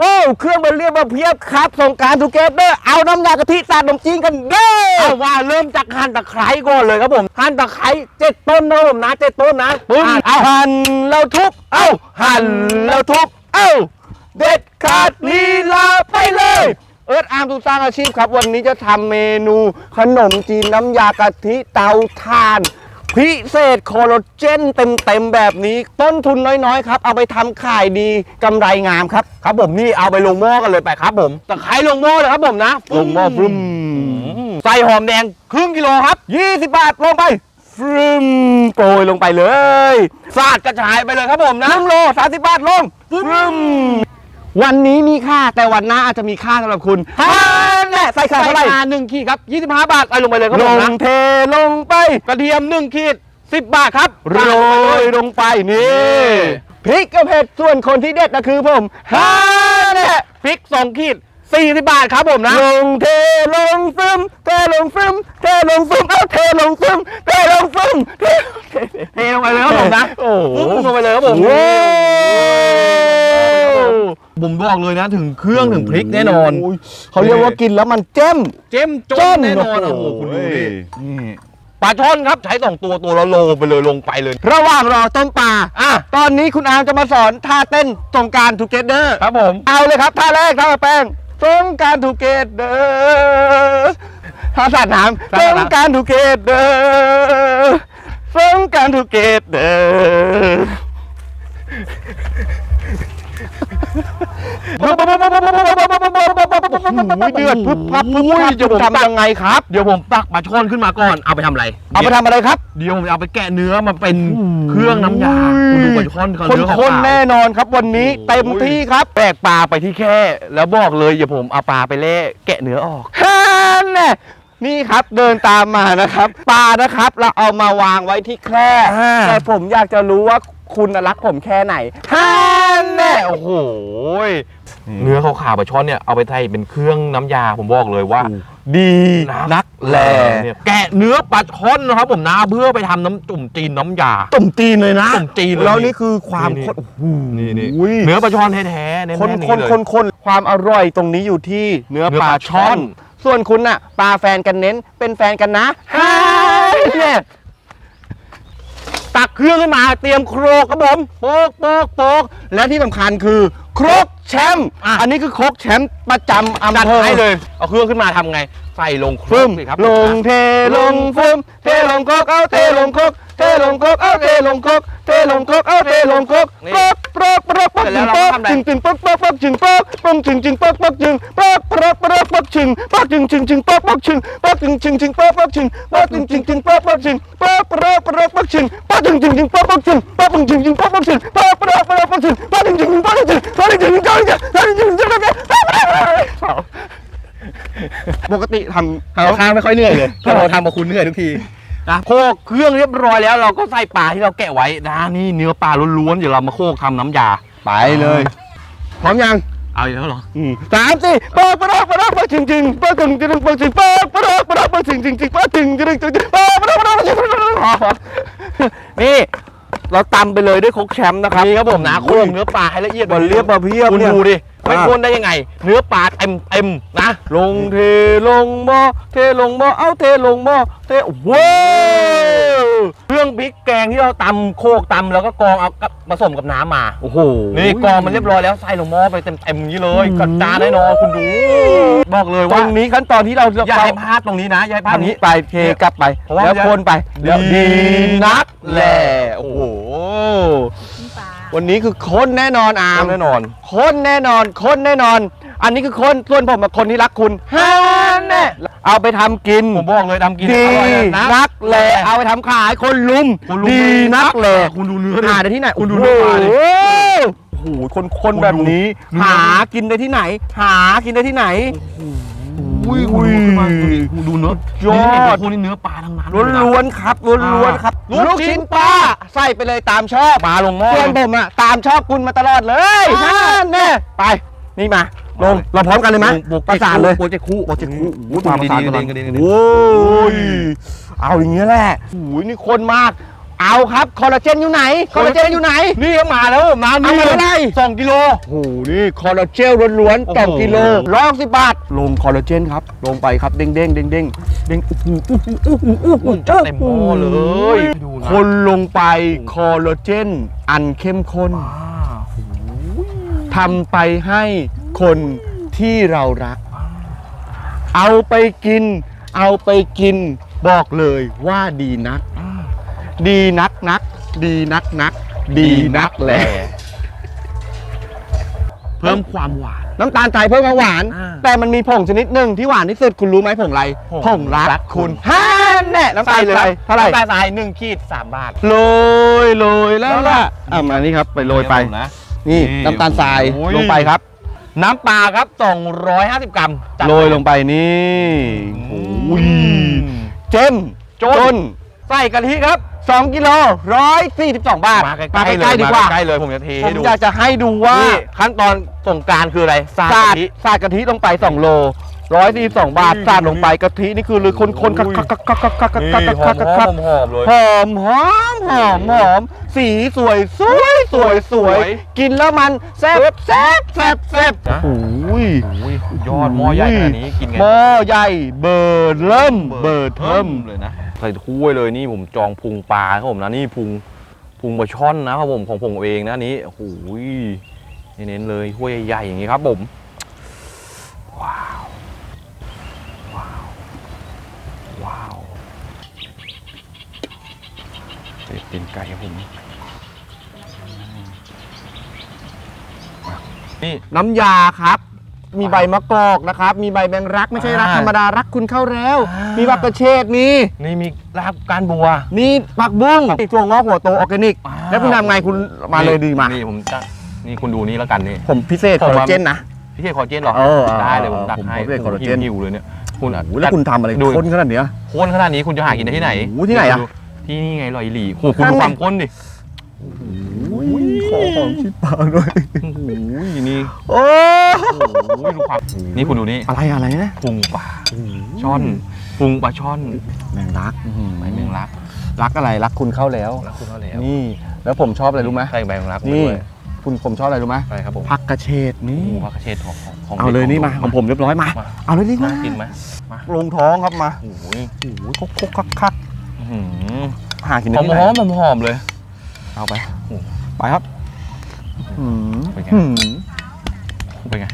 ว้าวเครื่องมันเรียกมาเพียบครับส่งการทูเกเดอร์เอาน้ำยากะทิสาดขนมจีนกันเด้อเอาว่าเริ่มจากหั่นตะไคร้ก่อนเลยครับผมหั่นตะไคร้เจ็ดต้นนะผมนะเจ็ดต้นนะปึ้งเอาหั่นเราทุบเอาหั่นเราทุบเอาเด็ดขาดลีลาไปเลยเอิร์ธอาร์มสุสร้างอาชีพครับ วันนี้จะทำเมนูขนมจีนน้ำยากะทิเตาถ่าน พิเศษคอลลาเจนเต็มๆแบบนี้ ต้นทุนน้อยๆ ครับ เอาไปทำขายดีกำไรงามครับ ครับผมนี่เอาไปลงหม้อกันเลยไปครับผมตะไคร้ลงหม้อเลยครับผมนะลงหม้อฟึมใส่หอมแดงครึ่งกิโลครับ 20 บาทลงไปฟึมโปรยลงไปเลยสาดกระชายไปเลยครับผมนะครึ่งโล30 บาทลงฟึม วันนี้มีค่าแต่วันหน้าอาจจะมีค่าสำหรับคุณฮะแน่ใส่ขาดเท่าไหร่ หนึ่งขีดครับยี่สิบห้าบาทเอาลงไปเลยครับลผมงนะเทลงไป กระเทียมหนึ่งขีดสิบบาทครับโรยลงไปนี่พริกกระเผ็ดส่วนคนที่เด็ดก็คือผมฮาแน่พริกสองขีดสี่สิบบาทครับผมนะ ลงเทลงซึมเทลงซึมเทลงซึมเอาเทลงซึมเทลงซึมเท เทลงไปเลยครับผมนะโอ้โห ซึมลงไปเลยครับผมเอ้ ผมบอกเลยนะถึงเครื่องถึงพริกแน่นอนเขาเรียกว่ากินแล้วมันเจ้ม เจ้มจนแน่นอนโอ้โหคุณดูดิปลาช่อนครับใช้สองตัวตัวละโลไปเลยลงไปเลย ระหว่างรอต้มปลาอะตอนนี้คุณอาร์จะมาสอนท่าเต้นสงการทูเกตเดอร์ครับผม เอาเลยครับท่าแรกท่าแป้งสงการทูเกตเดอร์ท่าสาดน้ำสสงการทูเกตเดอร์สงการทูเกตเดอร์ โอ้ยเดือดพุ่พับพุ่บจะผมทำยังไงครับ เดี๋ยวผมตักปลาช่อนขึ้นมาก่อน เอาไปทำอะไร เอาไปทำอะไรครับ เดี๋ยวผมเอาไปแกะเนื้อมาเป็นเครื่องน้ำยาคดูปลาช่อนคนแน่นอนครับวันนี้เต็มที่ครับแบกปลาไปที่แค่ แล้วบอกเลยอย่าผมเอาปลาไปเล่แกะเนื้อออกฮ่าเน่นี่ครับเดินตามมานะครับ ปลานะครับ เราเอามาวางไว้ที่แคร่แต่ผมอยากจะรู้ว่า คุณรักผมแค่ไหนฮ่าแน่โอ้โหเนื้อขาวๆปลาช่อนเนี่ยเอาไปใส่เป็นเครื่องน้ำยาผมบอกเลยว่า ดีนักแหล่แกะเนื้อปลาช่อนนะครับผมนะเพื่อไปทำน้ำจุ่มจีนน้ำยาจุ่มจีนเลยนะจุ่มจีนเลยแล้วนี่คือความนี่ ข้โอ้โหเนื้อปลาช่อนแท้ๆเนี่ๆยคนๆนความอร่อยตรงนี้อยู่ที่เนื้อปลาช่อน น ส่วนคุณน่ะปลาแฟนกันเน้นเป็นแฟนกันนะฮ่าแน่ ตักเครื่องขึ้นมาเตรียมโครกครับผมโปกโปกโปกและที่สำคัญคือ ครกแชมป์อันนี้คือครกแชมป์ประจำอำจัดเภอให้เลย เอาเครื่องขึ้นมาทำไง ใส่ลงครกครับ ลงเทลงฟึ่มเทลงครกเอาเทลงครกเทลงครกเอาเทลงครกเทลงครกเอาเทลงครกนี่ปรกปรกปรกปรกเสร็จจึแล้วงเราปรก็กทำอะไร จึงจึงปรกปรกปรกจึงปรกปรกจึงจึงปรกปรกจึงปรกปรกปรกปรกจึงปรกจึงจึงจึงปรกปรกจึงปรกจึงจึงจึงปรกปรกจึงปรกจึงจึงจึงปรกปรกจึงปรกปรกปรกปรกจึงปรกจึงจึงจึงปรกปรกจึงปรกจึงจึงจึงปรกปรกจึงปรกปรกปรกปรกจึงปรกจึงจึงจึงปรกปรกจึง ปกติทำหาข้างไม่ค่อยเหนื่อยเลยถ้าเราทำมาคุณเหนื่อยทุกทีนะโคกเครื่องเรียบร้อยแล้วเราก็ใส่ปลาที่เราแกะไว้นะนี่เนื้อปลาล้วนๆเดี๋ยวเรามาโคกทำน้ำยาไปเลยพร้อมยังเอาอีกแล้วหรอสามสี่เปิดปะดอกปะดอกปะจริงจริงปะจริงจริงปะจริงปะปะดอกปะดอกปะจริงจริงจริงปะจริงจริงจริงปะปะดอกปะดอกปะจริงจริงนี่เราตำไปเลยด้วยโคกแชมป์นะครับนี่ครับผมนะโคกเนื้อปลาให้ละเอียดมันเรียบมาเพียบคุณดูดิ ไม่อ่าข้นได้ยังไง เนื้อปลาเต็มเต็มๆนะ ลงเทลงหม้อเทลงหม้อเอาเทลงหม้อเทโอ้โหเครื่องพริกแกงที่เราตำโคกตำแล้วก็กรองเอากับผสมกับน้ำมาโอ้โหนี่กรองมันเรียบร้อยแล้วใส่ลงหม้อไปเต็มเต็มๆอย่างนี้เลยกัดจานแน่นอนคุณดู บอกเลยตรว่างนี้ขั้นตอนที่เราอย่าให้พลาดตรงนี้นะอย่าให้พลาดอันตรงนี้นี้ไปเทกลับไปเพราะว่าแล้วคนไปดีดีนักแหแหละละโอ้โห วันนี้คือค้นแน่นอนอามแน่นอน ค้นแน่นอนค้นแน่นอน อันนี้คือค้นส่วนผมกับคนที่รักคุณฮ่าแน่เอาไปทำกินผมบอกเลยทำกินดีอร่อยนะนักแหละเอาไปทำขายคนลุมคุณลุงดีนักแหละคุณดูเนื้อดิหาได้ที่ไหนคุณดูโอ้เนื้อปลาดิโหโอ้โหคนคนแบบนี้คุณดูหากินได้ที่ไหน หากินได้ที่ไหนอุ้ย อุ้ยคุณดูเนื้อยอดนี่เห็นคุณนี่เนื้อปลาทั้งนั้นล้วนๆครับล้วนๆครับลูกชิ้นปลาใส่ไปเลยตามชอบปลาลงหม้อส่วนผมอะตามชอบคุณมาตลอดเลยอ่านั่นแน่ไปนี่มาลงเราพร้อมกันเลยไหมโปรเจกต์ประสานเลยโปรเจกต์คู่โปรเจกต์คู่โอ้โหปลาประสานกันเลยโอ้ยเอาอย่างเงี้ยแหละโอ้ยนี่คนมาก เอาครับคอลลาเจนอยู่ไหนคอลลาเจนอยู่ไหน นี่ก็มาแล้วน้ำเอามาเท่าไหร่ สองกิโล โอ้โหนี่คอลลาเจนล้วนๆต่อโอ้โหกิโลร้อยสิบบาท ลงคอลลาเจนครับ ลงไปครับเด้งเด้งเด้งเด้งเด้งอู้หูอู้หูอู้หูอู้หูจัดเต็มหม้อเลยดูนะคนลงไปคอลลาเจนอันเข้มข้นอ่าทำไปให้คนที่เรารัก เอาไปกิน เอาไปกิน บอกเลยว่าดีนัก ดีนักนัก ดีนักนัก ดีนักแหละเพิ่มความหวาน น้ำตาลทรายเพิ่มความหวาน อ่า แต่มันมีผงชนิดหนึ่งที่หวานที่สุดคุณรู้ไหมผงอะไรผงผงรักรักคุคุณณห้าแน่น้ำตาลเลยเท่าไหร่น้ำตาลทรายหนึ่งขีดสามบาท โรยโรยแล้วล่ะอะมานี่ครับไปโรยไป นะ นี่นี่น้ำตาลทรายโอ้ย ลงไปครับ น้ำปลาครับ 250 กรัมจัดโรยลงไปนี่อืโอ้ยมเจมจน ใส่กะทิครับ 2กิโล142 บาทมาใกล้ๆใกล้ๆดีกว่าใกล้ๆเลยผมจะเทผให้มดูอยากจะให้ดูว่านี่ขั้นตอนส่งกรารคืออะไรสาดสาดกะทิ สาดกะทิลงไป 2 โล142 บาทอุ้ยสาดลงไปกะทินี่คือเลยคนคนๆคักคักคักคักคักคักคักนี่คักหคัอกมคักหอมหอมเลย หอมหอมหอมหอมสีสวยสวยสวยสวย สวย กินแล้วมันแซ่บแซ่บแซ่บแซ่บนะโอ้ยโอ้ยยอดหม้อใหญ่ขนาดนี้กินไงหม้อใหญ่เบอร์เริ่มเบอร์เทิมเลยนะ ใส่ถ้วยเลยนี่ผมจองพุงปลาครับผมนะนี่พุงพุงปลาช่อนนะครับผมของผมเองนะนี้โอ้โหเน้นเลยถ้วยใหญ่ๆอย่างนี้ครับผมว้าวว้าวว้าวเป็ดตีนไก่ครับผมนี่น้ำยาครับ มีใบมะกอกนะครับ มีใบแมงรักไม่ใช่รักอ่าธรรมดารักคุณเข้าแล้วอ่ามีมีบักกระเชษมี นี่มีลาบก้านบัว นี่ผักบุ้งถั่วงอกหัวโตออร์แกนิกอ่าแล้วคุณทำไงคุณมาเลยดีมา นี่ผมจะนี่คุณดูนี่แล้วกันนี่ ผมพิเศษผคมอลว่าลาเจนนะพี่เชษคอลลาเจนเหรอเออเออได้เลยผมตักผมให้ผมพิเศษคอลลาเจนหิวๆเลยเนี่ย คุณอะโอ้โหแล้วคุณทำอะไรดูข้นขนาดเนี้ยโค้นขนาดนี้คุณจะหากินได้ที่ไหนโอ้โหที่ไหนอะดูที่นี่ไงลอยหลีโอ้โหคุณนั่ดูนไงความข้นดิ ขอของชิปาด้วยโอ้โหนี่โอ้โอ้โหดูความนี่คุณดูนี่อะไรอะไรนะพุงปลาช่อนพุงปลาช่อนแมงรักใบแมงลัก รักอะไรรักคุณเข้าแล้วแล้วคุณเอาแล้ว นี่แล้วผมชอบอะไรรู้ไหมใส่ใบแมงลักไปนี่ด้วยคุณผมชอบอะไรรู้ไหมไปครับผมผักกระเฉดนี่นี่ผักกระเฉดของของของเอาเลยนี่มาของผมเรียบร้อยมามาเอาเลยนี่น่ามากินไหมมาลงท้องครับมาโอ้โหโอ้โหคกคกคักคักอื้อหือหากินหได้อมที่ไหหนอมหอมหอมเลย เอาไปโอ้ไปครับ หืมเป็นไงหืมเป็นไง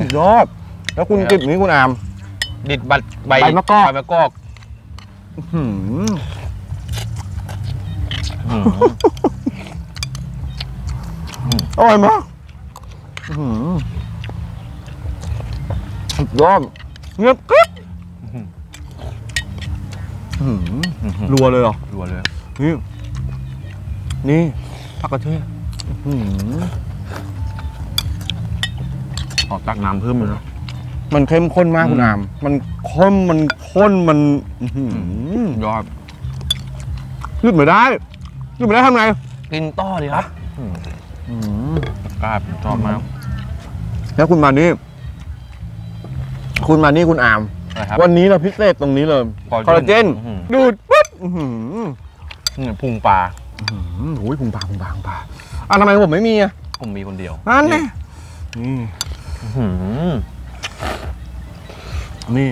สุดยอด แล้วคุณเนี่ยกิบนี้คุณอาม ดิดบัดใบใบมะกอก ใบมะกอกหืมอื้อหืออร่อยมากหืมสุดยอดเงียบกึ๊บหืมอื้อหือรัวเลยเหรอรัวเลย นี่นี่ผักกระเทศหืม ขอตักน้ำเพิ่มเลยนะมันเข้มข้นมากอืมคุณอาม มันข้นมันข้นมันอื้อหือยอดหยุดไม่ได้หยุดไม่ได้ทำไงกินต่อดีครับอืมกล้าผมชอบมาก แล้วคุณมานี่ คุณมานี่คุณอามนะครับวันนี้เราพิเศษตรงนี้เลย คอลลาเจนอื้อหือดูดปุ๊บอื้อหือนี่พุงปลาอื้อหือโอ้ยพุงปลาพุงปลาพุงปลา อะทำไมผมไม่มีอะผมมีคนเดียวนั่นไงนี่อื้อหือนี่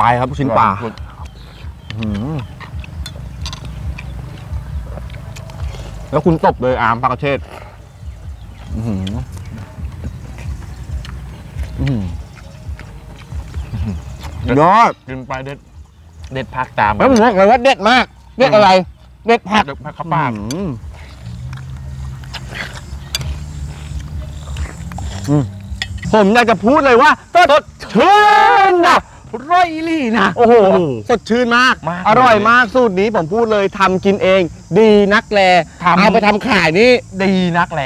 ปลายครับลูกชิ้นปลาสุดอื้อหือแล้วคุณตบเลยอามปลากระเชษอื้อหืออื้อหือยอด กินไปเด็ด เด็ดพักตามแล้วผมบอกเลยว่าเด็ดมาก เด็ดอะไร เด็ดผักเด็ดพักเข้าปากอืมอืม ผมอยากจะพูดเลยว่าสดชื่นนะร่อยลี่นะโอ้โหสดชื่นมาก มากอร่อยมากสูตรนี้ผมพูดเลยทำกินเอง ดีนักแลทำ เอาไปทำขายนี่ ดีนักแล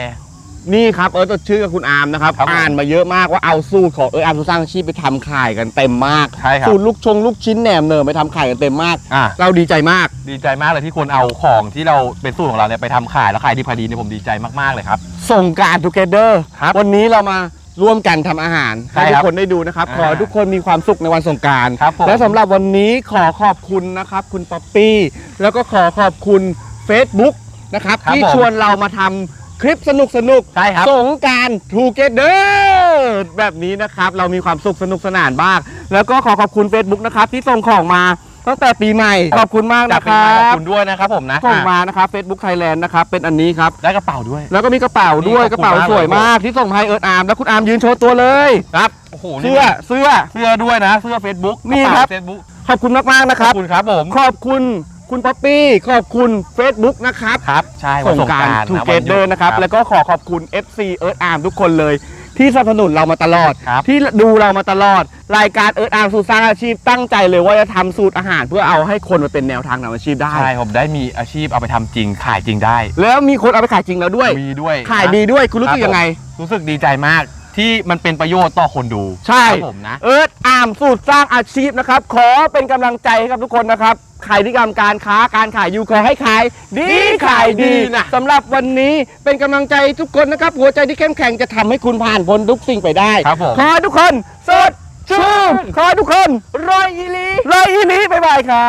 นี่ครับเออสดชื่นกับคุณอามนะครับครับผมอ่านมาเยอะมากว่าเอาสูตรของเอออามสุสร้างอาชีพไปทำขายกันเต็มมากใช่ครับ สูตรลูกชงลูกชิ้นแหนมเนยไปทำขายกันเต็มมาก อะเราดีใจมาก ดีใจมากเลยที่คนเอาของที่เราเป็นสูตรของเราเนี่ยไปทำขายแล้วขายดีพอดีเนี่ยผมดีใจมากๆเลยครับ ส่งกรารทูเกเดอร์ครับวันนี้เรามาร่วมกันทำอาหารใช่ให้ทุครักบคนได้ดูนะครับ อ่าขอให้ทุกคนมีความสุขในวันสงกราร ครับผม และสำหรับวันนี้ขอขอบคุณนะครับ คุณป๊อปปี้แล้วก็ขอขอบคุณ Facebook นะครับครับที่ผมชวนเรามาทำ คลิปสนุกสนุกๆใช่ครับ สงกรารทูเกเดอร์แบบนี้นะครับ เรามีความสุขสนุกสนานมากแล้วก็ขอขอบคุณ Facebook นะครับ ที่ส่งของมาตั้งแต่ปีใหม่ ขอบคุณมากจากนะเป็คนไงขรัอบบคุณด้วยนะครับผมนะส่งอะมานะครับ Facebook Thailand นะครับ เป็นอันนี้ครับ ได้กระเป๋าด้วย แล้วก็มีกระเป๋าด้วยนี่กขอบคุณระเป๋ามากสวยเลยมากที่ส่งมาให้เอิร์ธอาร์มแล้วคุณอาร์มยืนโชว์ตัวเลยครับโอ้โหเสื้อเสื้อ เสื้อด้วยนะ เสื้อ Facebook นี่ครับ เฟซบุ๊ก ขอบคุณมากๆนะคขอรับบ คุณครับผม ขอบคุณ คุณป๊อปปี้ขอบคุณ Facebook นะครับครับ ใช่ส่งกรารทูเกเดอร์นะครับ แล้วก็ขอขอบคุณ FC เอิร์ธอาร์มทุกคนเลย ที่สนับสนุนเรามาตลอด ครับ ที่ดูเรามาตลอด รายการเอิร์ธอาร์มสูตรสร้างอาชีพตั้งใจเลยว่าจะทำสูตรอาหาร เพื่อเอาให้คนมาเป็นแนวทางทำอาชีพได้ ใช่ผมได้มีอาชีพเอาไปทำจริงขายจริงได้แล้วมีคนเอาไปขายจริงแล้วด้วย มีด้วยขายดีด้วยคุณรู้สึกยังไง รู้สึกดีใจมากที่มันเป็นประโยชน์ต่อคนดูใช่ ครับผมนะ เอิร์ธอาร์มสูตรสร้างอาชีพนะครับ ขอเป็นกำลังใจให้กับทุกคนนะครับ ใครที่ทำการค้าการขายอยู่ขอให้ขายดีขายดีนะสำหรับวันนี้เป็นกำลังใจทุกคนนะครับ หัวใจที่เข้มแข็งจะทำให้คุณผ่านพ้นทุกสิ่งไปได้ ครับผม ขอให้ทุกคนสดชื่นขอให้ทุกคนรอยอีหลีรอยอีหลีบ๊ายบายครั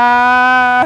บ